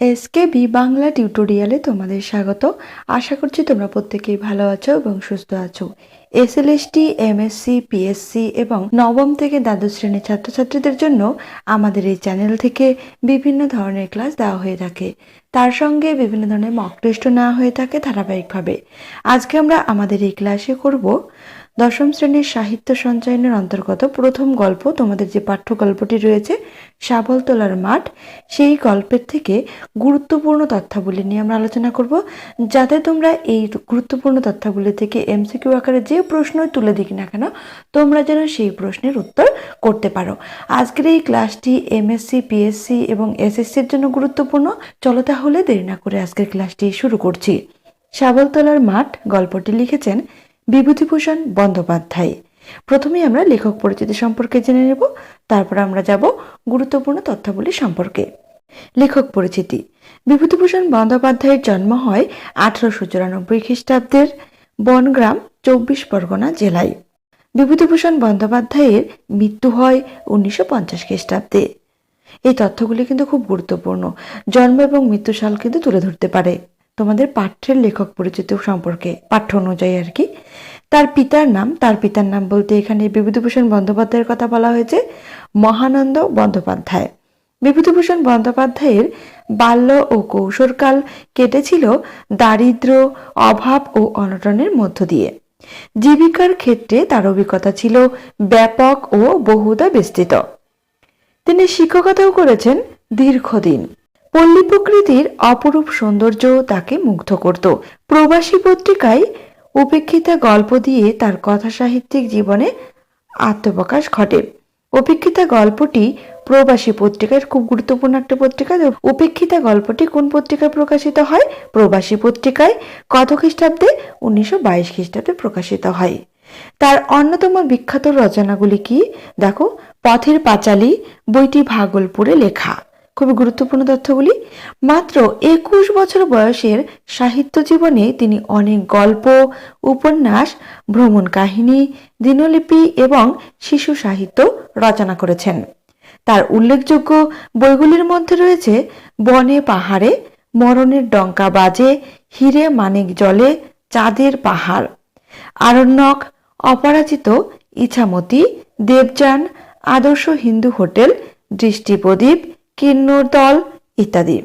SK B Bangla টিউটোরিয়ালে তোমাদের স্বাগত। আশা করছি তোমরা প্রত্যেকেই ভালো আছো এবং সুস্থ আছো। এসএলএসটি এমএসসি পিএসসি এবং নবম থেকে দ্বাদশ শ্রেণির ছাত্রছাত্রীদের জন্য আমাদের এই চ্যানেল থেকে বিভিন্ন ধরনের ক্লাস দেওয়া হয়ে থাকে। তার সঙ্গে বিভিন্ন ধরনের মক টেস্টও নেওয়া হয়ে থাকে ধারাবাহিকভাবে। আজকে আমরা আমাদের এই ক্লাসে করব দশম শ্রেণির সাহিত্য সঞ্চয়নের অন্তর্গত প্রথম গল্প তোমাদের যে পাঠ্য গল্পটি রয়েছে শাবল তোলার মাঠ, সেই গল্পের থেকে গুরুত্বপূর্ণ তথ্যাবলী নিয়ে আমরা আলোচনা করব। যাতে তোমরা এই গুরুত্বপূর্ণ তথ্যাবলী থেকে এমসিকিউ আকারে যে প্রশ্নই তুলে দিক না কেন, তোমরা যেন সেই প্রশ্নের উত্তর করতে পারো। আজকের এই ক্লাসটি এমএসসি পিএসসি এবং এসএসসির জন্য গুরুত্বপূর্ণ। চলো তাহলে দেরি না করে আজকের ক্লাসটি শুরু করছি। সাবলতলার মাঠ গল্পটি লিখেছেন বিভূতিভূষণ বন্দ্যোপাধ্যায়। প্রথমেই আমরা লেখক পরিচিতি সম্পর্কে জেনে নেব, তারপর আমরা যাব গুরুত্বপূর্ণ তথ্যাবলী সম্পর্কে। লেখক পরিচিতি। বিভূতিভূষণ বন্দ্যোপাধ্যায়ের জন্ম হয় আঠারোশো চুরানব্বই খ্রিস্টাব্দের বনগ্রাম, চব্বিশ পরগনা জেলায়। বিভূতিভূষণ বন্দ্যোপাধ্যায়ের মৃত্যু হয় উনিশশো পঞ্চাশ খ্রিস্টাব্দে। এই তথ্যগুলি কিন্তু খুব গুরুত্বপূর্ণ। জন্ম এবং মৃত্যু সাল কিন্তু তুলে ধরতে পারে। তোমাদের পাঠ্যের লেখক পরিচিত সম্পর্কে, পাঠ্য অনুযায়ী আর কি। তার পিতার নাম, তার পিতার নাম বলতে এখানে বিভূতিভূষণ বন্দ্যোপাধ্যায়ের কথা বলা হয়েছে, মহানন্দ বন্দ্যোপাধ্যায়। বিভূতিভূষণ বন্দ্যোপাধ্যায়ের বাল্য ও কৌশলকাল কেটেছিল দারিদ্র, অভাব ও অনটনের মধ্য দিয়ে। জীবিকার ক্ষেত্রে তার অভিজ্ঞতা ছিল ব্যাপক ও বহুদা বিস্তৃত। তিনি শিক্ষকতাও করেছেন দীর্ঘদিন। পল্লী প্রকৃতির অপরূপ সৌন্দর্য তাকে মুগ্ধ করত। প্রবাসী পত্রিকায় উপেক্ষিতা গল্প দিয়ে তার কথা সাহিত্যিক জীবনে আত্মপ্রকাশ ঘটে। উপেক্ষিতা গল্পটি প্রবাসী পত্রিকার খুব গুরুত্বপূর্ণ একটা পত্রিকা। উপেক্ষিতা গল্পটি কোন পত্রিকায় প্রকাশিত হয়? প্রবাসী পত্রিকায় কত খ্রিস্টাব্দে? উনিশশো বাইশ খ্রিস্টাব্দে প্রকাশিত হয়। তার অন্যতম বিখ্যাত রচনাগুলি কি? দেখো, পথের পাঁচালী, বইটি ভাগলপুরে লেখা। খুবই গুরুত্বপূর্ণ তথ্যগুলি। মাত্র একুশ বছর বয়সের সাহিত্য জীবনে তিনি অনেক গল্প, উপন্যাস, ভ্রমণ কাহিনী, দিনলিপি এবং শিশু সাহিত্য রচনা করেছেন। তার উল্লেখযোগ্য বইগুলির মধ্যে রয়েছে বনে পাহাড়ে, মরণের ডঙ্কা বাজে, হিরে মানিক জলে, চাঁদের পাহাড়, আরণ্যক, অপরাজিত, ইছামতি, দেবযান, আদর্শ হিন্দু হোটেল, দৃষ্টিপ্রদীপ কিন্নর দল ইত্যাদি।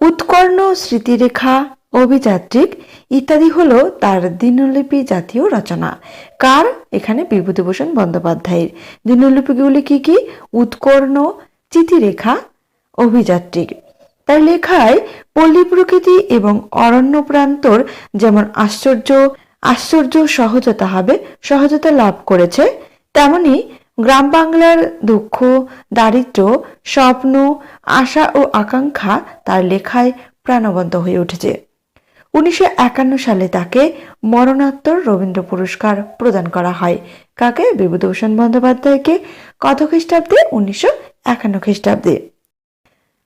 উৎকর্ণ স্মৃতিরেখা, অভিযাত্রিক ইত্যাদি হল তার দিনলিপি জাতীয় রচনা। কার? এখানে বিভূতিভূষণ বন্দ্যোপাধ্যায়ের। দিনলিপিগুলি কি কি? উৎকর্ণ চিতিরেখা অভিযাত্রিক। তার লেখায় পল্লী প্রকৃতি এবং অরণ্য প্রান্তর যেমন আশ্চর্য আশ্চর্য সহজতা হবে, সহজতা লাভ করেছে, তেমনি গ্রাম বাংলার দুঃখ, দারিদ্র, স্বপ্ন, আশা ও আকাঙ্ক্ষা তার লেখায় প্রাণবন্ত হয়ে উঠেছে। উনিশশো একান্ন সালে তাকে মরণোত্তর রবীন্দ্র পুরস্কার প্রদান করা হয়। কাকে? বিভূতিভূষণ বন্দ্যোপাধ্যায়কে কত খ্রিস্টাব্দে? উনিশশো একান্ন খ্রিস্টাব্দে।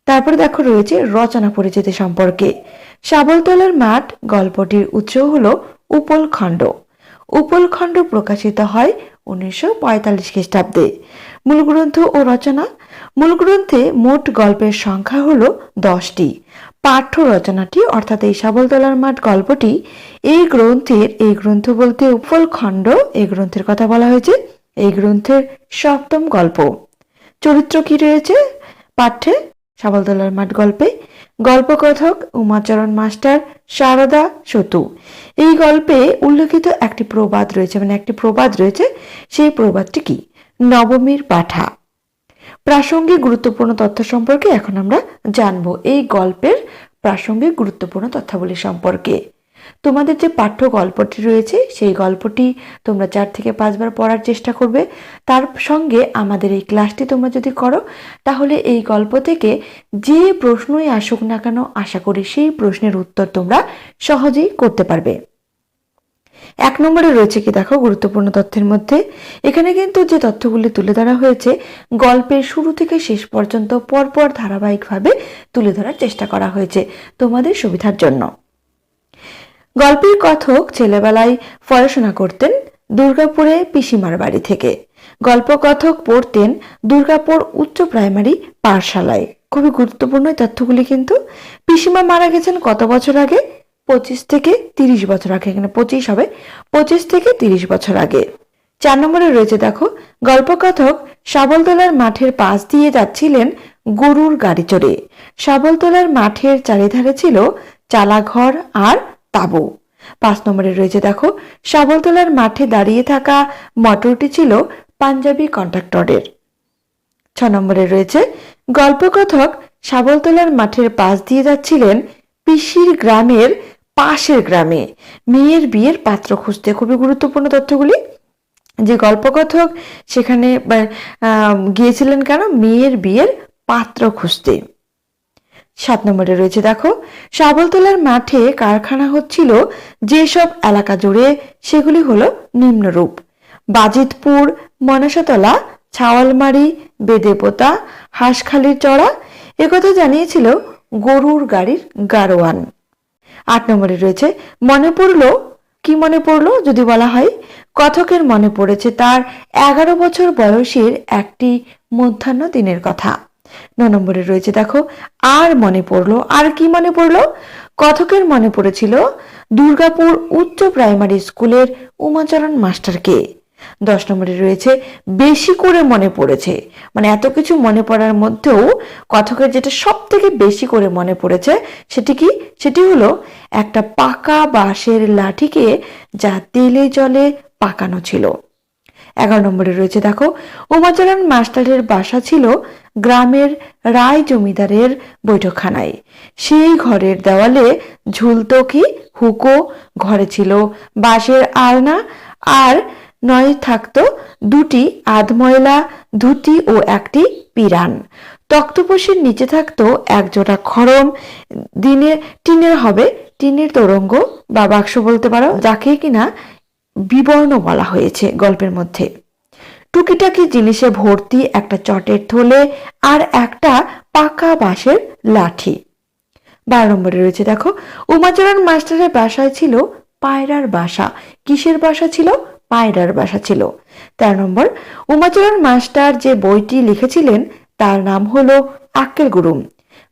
তারপরে দেখো রয়েছে রচনা পরিচিতি সম্পর্কে। শাবলতলার মাঠ গল্পটির উৎস হল উপলখণ্ড। উপলখণ্ড প্রকাশিত হয় উনিশশো পঁয়তাল্লিশ খ্রিস্টাব্দে। মূল গ্রন্থ ও রচনা। মূল গ্রন্থে মোট গল্পের সংখ্যা হল দশটি। পাঠ্য রচনাটি, অর্থাৎ এই শাবলতলার মাঠ গল্পটি, এই গ্রন্থের, এই গ্রন্থ বলতে উপল খণ্ড, এই গ্রন্থের কথা বলা হয়েছে, এই গ্রন্থের সপ্তম গল্প। চরিত্র কি রয়েছে? পাঠ্যে শাবলতলার মাঠ গল্পে গল্পকথক, উমাচরণ মাস্টার সারদা সতু। এই গল্পে উল্লেখিত একটি প্রবাদ রয়েছে। মানে একটি প্রবাদ রয়েছে, সেই প্রবাদটি কি? নবমীর পাঠা। প্রাসঙ্গিক গুরুত্বপূর্ণ তথ্য সম্পর্কে এখন আমরা জানব এই গল্পের প্রাসঙ্গিক গুরুত্বপূর্ণ তথ্যাবলী সম্পর্কে। তোমাদের যে পাঠ্য গল্পটি রয়েছে, সেই গল্পটি তোমরা চার থেকে পাঁচবার পড়ার চেষ্টা করবে। তার সঙ্গে আমাদের এই ক্লাসটি তোমরা যদি করো, তাহলে এই গল্প থেকে যে প্রশ্নই আসুক না কেন, আশা করি সেই প্রশ্নের উত্তর তোমরা সহজেই করতে পারবে। এক নম্বরে রয়েছে কি দেখো, গুরুত্বপূর্ণ তথ্যের মধ্যে। এখানে কিন্তু যে তথ্যগুলি তুলে ধরা হয়েছে, গল্পের শুরু থেকে শেষ পর্যন্ত পরপর ধারাবাহিকভাবে তুলে ধরার চেষ্টা করা হয়েছে তোমাদের সুবিধার জন্য। গল্পের কথক ছেলেবেলায় পড়াশোনা করতেন দুর্গাপুরে পিসিমার বাড়ি থেকে। গল্পকথক পড়তেন দুর্গাপুর উচ্চ প্রাইমারি পাঠশালায়। খুবই গুরুত্বপূর্ণ তথ্যগুলি কিন্তু। পিসিমা মারা গেছেন কত বছর আগে? পঁচিশ থেকে তিরিশ বছর আগে, এখানে পঁচিশ হবে। পঁচিশ থেকে তিরিশ বছর আগে। চার নম্বরে রয়েছে, দেখো, গল্পকথক শাবলতলার মাঠের পাশ দিয়ে যাচ্ছিলেন গরুর গাড়ি চড়ে। শাবলতলার মাঠের চারিধারে ছিল চালাঘর আর তাঁবু। পাঁচ নম্বরে রয়েছে দেখো, শাবলতলার মাঠে দাঁড়িয়ে থাকা মোটরটি ছিল পাঞ্জাবি কন্ট্রাক্টরের। ছ নম্বরে রয়েছে, গল্পকথক শাবলতলার মাঠের পাশ দিয়ে যাচ্ছিলেন পিসির গ্রামের পাশের গ্রামে। মেয়ের বিয়ের পাত্র খুঁজতে খুবই গুরুত্বপূর্ণ তথ্যগুলি। যে গল্পকথক সেখানে গিয়েছিলেন কেন? মেয়ের বিয়ের পাত্র খুঁজতে। সাত নম্বরে রয়েছে, দেখো। শাবলতলার মাঠে কারখানা হচ্ছিল যেসব এলাকা জুড়ে, সেগুলি হলো নিম্নরূপ। বাজিতপুর, মনসাতলা, ছাওয়ালমারি, বেদেপোতা, হাঁসখালির চড়া একথা জানিয়েছিল গরুর গাড়ির গারোয়ান। আট নম্বরে রয়েছে, মনে পড়ল? কি মনে পড়ল, যদি বলা হয়? কথকের মনে পড়েছে তার এগারো বছর বয়সের একটি মধ্যাহ্ন দিনের কথা। ন নম্বরে রয়েছে, দেখো, আর মনে পড়ল, আর কি মনে পড়ল? কথকের মনে পড়েছিল দুর্গাপুর উচ্চ প্রাইমারি স্কুলের উমাচরণ মাস্টারকে। দশ নম্বরে রয়েছে, বেশি করে মনে পড়েছে। মানে এত কিছু মনে পড়ার মধ্যেও কথকের যেটা সব থেকে বেশি করে মনে পড়েছে, সেটি কি? সেটি হলো একটা পাকা বাঁশের লাঠিকে যা তেলে জলে পাকানো ছিল। এগারো নম্বরে রয়েছে, দেখো। উমাচরণ মাস্টারের বাসা ছিল গ্রামের রায় জমিদারের বৈঠকখানায়। সেই ঘরের দেওয়ালে ঝুলতো কি? হুকো ঘরে ছিল। বাঁশের আলনা আর নয় থাকতো দুটি আধময়লা ধুতি ও একটি পিরান। তক্তপোষের নিচে থাকতো একজোড়া খড়ম। দিনের, টিনের হবে, টিনের তোরঙ্গ বা বাক্স বলতে পারো, যাকে কিনা বিবর্ণ বলা হয়েছে গল্পের মধ্যে। টুকিটাকি জিনিসে ভর্তি একটা চটের থলে আর একটা পাকা বাঁশের লাঠি। বারো নম্বরে রয়েছে দেখো, উমাচরণ মাস্টারের বাসায় ছিল পায়রার বাসা। কিসের বাসা ছিল? পায়রার বাসা ছিল। তেরো নম্বর, উমাচরণ মাস্টার যে বইটি লিখেছিলেন তার নাম হলো আক্কেল গুরুম।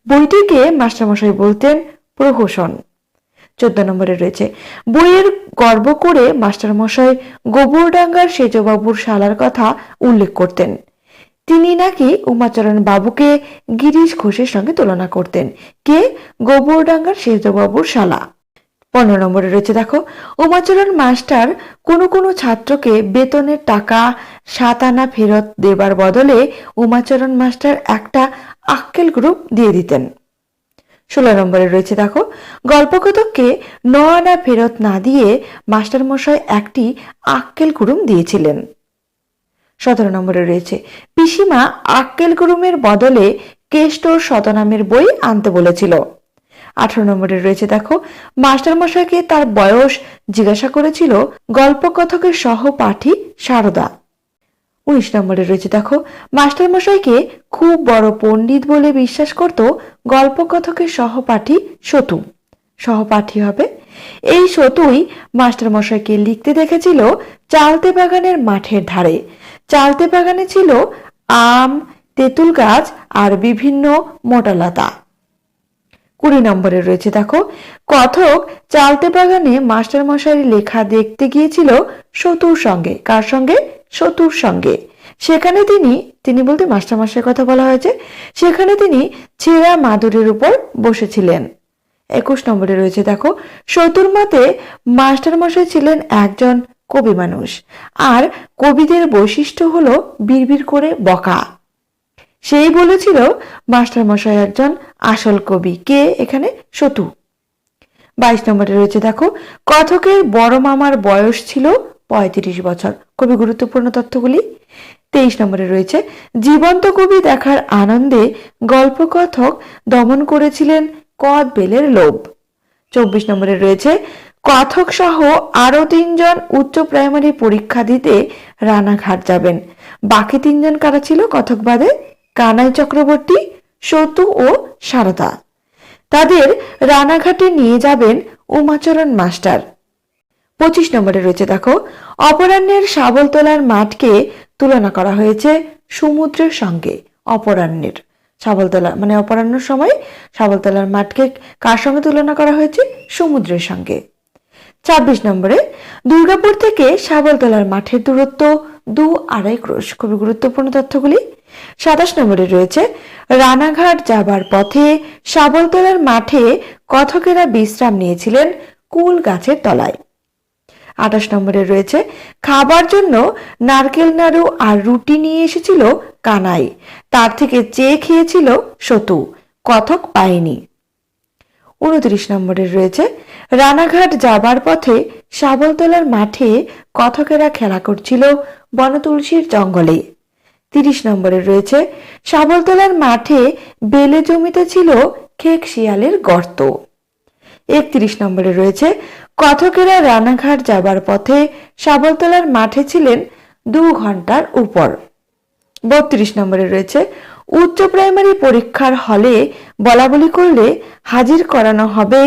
বইটিকে মাস্টারমশাই বলতেন প্রহসন। চোদ্দ নম্বরে রয়েছে। বইয়ের গর্ব করে মাস্টারমশাই গোবরডাঙ্গার সেজবাবুর শালার কথা উল্লেখ করতেন। তিনি নাকি উমাচরণ বাবুকে গিরিশ ঘোষের সঙ্গে তুলনা করতেন। কে? গোবরডাঙ্গার সেজবাবুর শালা। পনেরো নম্বরে রয়েছে, দেখো, উমাচরণ মাস্টার কোনো কোনো ছাত্রকে বেতনের টাকা সাত আনা ফেরত দেবার বদলে উমাচরণ মাস্টার একটা আক্কেল গ্রুপ দিয়ে দিতেন। ষোলো নম্বরে রয়েছে, দেখো। গল্পকথককে ন আনা ফেরত না দিয়ে মাস্টারমশাই একটি আক্কেল কুরুম দিয়েছিলেন। সতেরো নম্বরে রয়েছে, পিসিমা আক্কেল কুরুমের বদলে কেষ্টর শতনামের বই আনতে বলেছিল। আঠারো নম্বরে রয়েছে, দেখো, মাস্টারমশাইকে তার বয়স জিজ্ঞাসা করেছিল গল্পকথকের সহপাঠী সারদা উনিশ নম্বরে রয়েছে। দেখো, মাস্টারমশাইকে খুব বড় পণ্ডিত বলে বিশ্বাস করত গল্পকথকের সহপাঠী সতু। সহপাঠী হবে। এই সতুই মাস্টারমশাইকে লিখতে দেখেছিল চালতে বাগানের মাঠের ধারে। চালতে বাগানে ছিল আম, তেঁতুল গাছ আর বিভিন্ন মোটালতা কুড়ি নম্বরে রয়েছে, দেখো, কথক চালতে বাগানে মাস্টারমশাইয়ের লেখা দেখতে গিয়েছিল সতুর সঙ্গে। কার সঙ্গে? সতুর সঙ্গে। সেখানে তিনি তিনি বলতে মাস্টারমশাইয়ের কথা বলা হয়েছে, সেখানে তিনি ছেঁড়া মাদুরের উপর বসেছিলেন। একুশ নম্বরে রয়েছে, দেখো সতুর মতে মাস্টারমশাই ছিলেন একজন কবি মানুষ, আর কবিদের বৈশিষ্ট্য হলো বিড়বিড় করে বকা। সেই বলেছিল মাস্টারমশাই একজন আসল কবি, কে এখানে? সতু বাইশ নম্বরে রয়েছে, দেখো, কথকের বড় মামার বয়স ছিল পঁয়ত্রিশ বছর। খুবই গুরুত্বপূর্ণ তথ্যগুলি। তেইশ নম্বরে রয়েছে, জীবন্ত কবি দেখার আনন্দে গল্পকথক দমন করেছিলেন কদ বেলের লোভ। চব্বিশ নম্বরে রয়েছে, কথক সহ আরও তিনজন উচ্চ প্রাইমারি পরীক্ষা দিতে রানাঘাট যাবেন। বাকি তিনজন কারা ছিল কথক বাদে? কানাই চক্রবর্তী, সতু ও সারদা। তাদের রানাঘাটে নিয়ে যাবেন উমাচরণ মাস্টার। পঁচিশ নম্বরে রয়েছে, দেখো। অপরাহ্নের শাবলতলার মাঠকে তুলনা করা হয়েছে সমুদ্রের সঙ্গে, অপরাহ্নের সাবলতলা মানে অপরাহ্ন সময় সাবলতলার মাঠকে কার সঙ্গে তুলনা করা হয়েছে? সমুদ্রের সঙ্গে। ছাব্বিশ নম্বরে, দুর্গাপুর থেকে সাবলতলার মাঠের দূরত্ব দু আড়াই ক্রোশ, খুবই গুরুত্বপূর্ণ তথ্যগুলি। সাতাশ নম্বরে রয়েছে, রানাঘাট যাবার পথে সাবলতলার মাঠে কথকেরা বিশ্রাম নিয়েছিলেন কুল গাছের তলায়। আঠাশ নম্বরে রয়েছে। খাবার জন্য নারকেল নাড়ু আর রুটি নিয়ে এসেছিল কানাই। তার থেকে চেয়ে খেয়েছিল সতু। কথক পায়নি। উনত্রিশ নম্বরে রয়েছে। রানাঘাট যাবার পথে শাবলতলার মাঠে কথকেরা খেলা করছিল বনতুলসীর জঙ্গলে। তিরিশ নম্বরে রয়েছে। শাবলতলার মাঠে বেলে জমিতে ছিল খেক শিয়ালের গর্ত। একত্রিশ নম্বরে রয়েছে, কথকেরা রানাঘাট যাবার পথে শাবলতলার মাঠে ছিলেন দু ঘণ্টার উপর। বত্রিশ নম্বরে রয়েছে, উচ্চ প্রাইমারি পরীক্ষার হলে বলা বলি করলে হাজির করানো হবে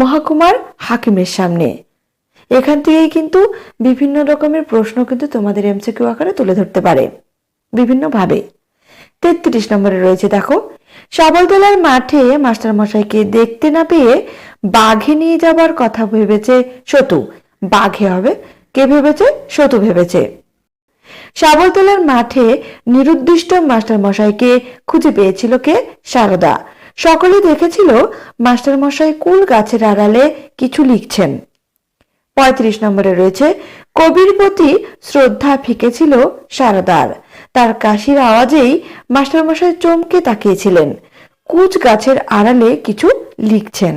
মহকুমার হাকিমের সামনে। এখান থেকেই কিন্তু বিভিন্ন রকমের প্রশ্ন কিন্তু তোমাদের এমসিকিউ আকারে তুলে ধরতে পারে। বিভিন্নভাবে। তেত্রিশ নম্বরে রয়েছে, দেখো সাবলতলার মাঠে মাস্টার মশাইকে দেখতে না পেয়ে বাঘে নিয়ে যাবার কথা ভেবেছে সতু। বাঘে হবে, কে ভেবেছে? সতু ভেবেছে। সাবলতলার মাঠে নিরুদ্দিষ্ট মাস্টার মশাইকে খুঁজে পেয়েছিল কে? সারদা। সকলে দেখেছিল মাস্টার মশাই কুল গাছের আড়ালে কিছু লিখছেন। পঁয়ত্রিশ নম্বরে রয়েছে, কবির প্রতি শ্রদ্ধা ফিকেছিল সারদার। তার কাশির আওয়াজেই মাস্টারমশাই চমকে তাকিয়েছিলেন। কুচ গাছের আড়ালে কিছু লিখছেন।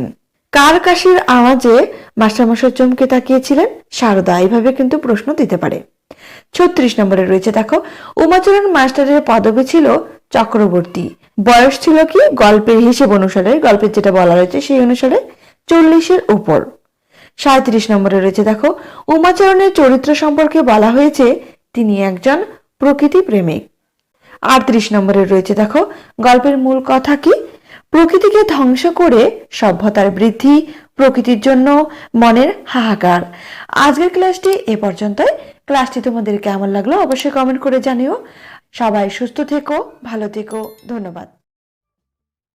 কার কাশির আওয়াজে মাস্টারমশাই চমকে তাকিয়েছিলেন? সারদা এইভাবে কিন্তু প্রশ্ন দিতে পারে। ছত্রিশ নম্বরে রয়েছে দেখো, উমাচরণ মাস্টারের পদবি ছিল চক্রবর্তী। বয়স ছিল কি? গল্পের হিসেব অনুসারে, গল্পের যেটা বলা রয়েছে সেই অনুসারে চল্লিশের উপর। সাঁত্রিশ নম্বরে রয়েছে দেখো, উমাচরণের চরিত্র সম্পর্কে বলা হয়েছে, তিনি একজন প্রকৃতি প্রেমিক। আটত্রিশ নম্বরে রয়েছে, দেখো, গল্পের মূল কথা কি? প্রকৃতিকে ধ্বংস করে সভ্যতার বৃদ্ধি, প্রকৃতির জন্য মনের হাহাকার। আজকের ক্লাসটি এ পর্যন্তই। ক্লাসটি তোমাদের কেমন লাগল অবশ্যই কমেন্ট করে জানিও। সবাই সুস্থ থেকো, ভালো থেকো, ধন্যবাদ।